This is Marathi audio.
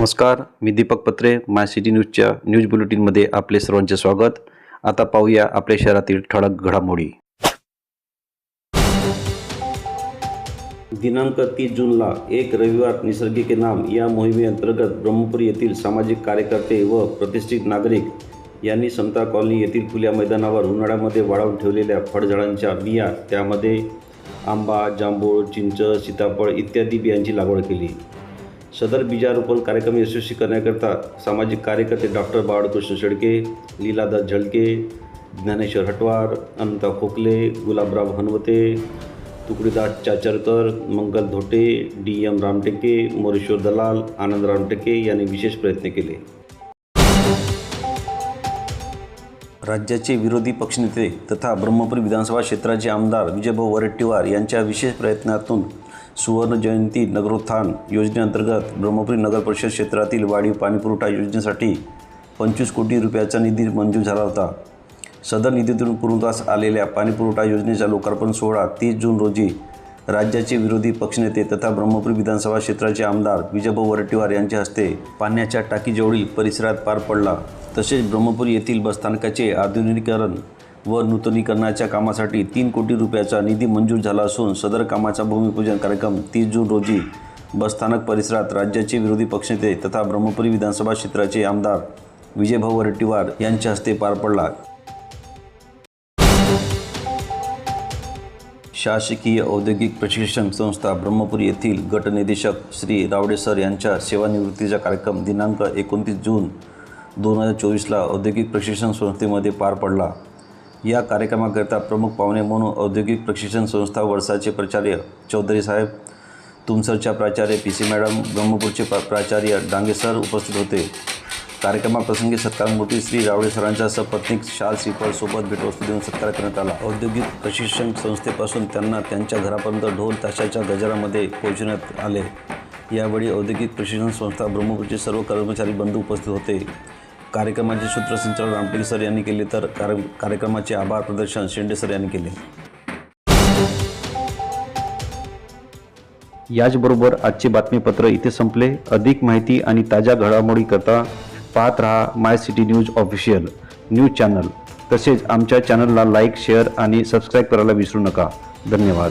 नमस्कार मी दीपक पत्रे माय सिटी न्यूजच्या न्यूज बुलेटिनमध्ये आपले सर्वांचे स्वागत. आता पाहूया आपल्या शहरातील ठळक घडामोडी. दिनांक तीस जूनला एक रविवार निसर्गी के नाम या मोहिमेअंतर्गत ब्रह्मपुरी येथील सामाजिक कार्यकर्ते व प्रतिष्ठित नागरिक यांनी समता कॉलनी येथील खुल्या मैदानावर उन्हाळ्यामध्ये वाळवून ठेवलेल्या फळझाडांच्या बिया त्यामध्ये आंबा जांभूळ चिंच सीताफळ इत्यादी बियांची लागवड केली. सदर बीजारोपण कार्यक्रम यशस्वी करण्याकरता सामाजिक कार्यकर्ते doctor Balkrishna Shedke Leeladas Zalke Dnyaneshwar Hatwar Ananta Khokle Gulabrao Hanwate Tukdidas Chacharkar Mangal Dhote D M Ramteke Moreshwar Dalal Anand Ramteke यांनी विशेष प्रयत्न केले. राज्याचे विरोधी पक्षनेते तथा ब्रह्मपुरी विधानसभा क्षेत्राचे आमदार विजयभाऊ वरट्टीवार यांच्या विशेष प्रयत्नातून सुवर्ण जयंती नगरोत्थान योजनेअंतर्गत ब्रह्मपुरी नगर परिषद क्षेत्रातील वाढीव पाणीपुरवठा योजनेसाठी पंचवीस कोटी रुपयाचा निधी मंजूर झाला होता. सदर निधीतून पुरवतास आलेल्या पाणीपुरवठा योजनेचा लोकार्पण सोहळा तीस जून रोजी राज्याचे विरोधी पक्षनेते तथा ब्रह्मपुरी विधानसभा क्षेत्राचे आमदार विजयभाऊ वरट्टीवार यांच्या हस्ते पाण्याच्या टाकीजवळील परिसरात पार पडला. तसेच ब्रह्मपुरी येथील बसस्थानकाचे आधुनिकीकरण व नूतनीकरणाच्या कामासाठी तीन कोटी रुपयाचा निधी मंजूर झाला असून सदर कामाचा भूमिपूजन कार्यक्रम तीस जून रोजी बसस्थानक परिसरात राज्याचे विरोधी पक्षनेते तथा ब्रह्मपुरी विधानसभा क्षेत्राचे आमदार विजयभाऊ वरट्टीवार यांच्या हस्ते पार पडला. शासकीय औद्योगिक प्रशिक्षण संस्था ब्रह्मपुरी येथील गटनिदेशक श्री रावडे सर यांच्या सेवानिवृत्तीचा कार्यक्रम दिनांक एकोणतीस जून दोन हजार चोवीसला औद्योगिक प्रशिक्षण संस्थेमध्ये पार पडला. या कार्यक्रमाकरिता प्रमुख पाहुणे म्हणून औद्योगिक प्रशिक्षण संस्था वडसाचे प्राचार्य चौधरी साहेब तुमसरच्या प्राचार्य पी सी मॅडम ब्रह्मपूरचे प्रा प्राचार्य डांगे सर उपस्थित होते. कार्यक्रमाप्रसंगी सत्कारमूर्ती श्री रावळे सरांच्या सपत्नीक शाल श्रीफळ सोबत भेटवस्तू देऊन सत्कार करण्यात आला. औद्योगिक प्रशिक्षण संस्थेपासून त्यांना त्यांच्या घरापर्यंत ढोल ताशाच्या गजरामध्ये पोहोचवण्यात आले. यावेळी औद्योगिक प्रशिक्षण संस्था ब्रह्मपूरचे सर्व कर्मचारी बंधू उपस्थित होते. कार्यक्रमाचे सूत्रसंचालन रामटेक सर यांनी केले तर कार्य कार्यक्रमाचे आभार प्रदर्शन शेंडे सर यांनी केले. याचबरोबर आजचे बातमीपत्र इथे संपले. अधिक माहिती आणि ताज्या घडामोडी करता पाहत रहा my city news official news channel. तसेच आमच्या चॅनलला लाईक शेअर आणि सबस्क्राईब करायला विसरू नका. धन्यवाद.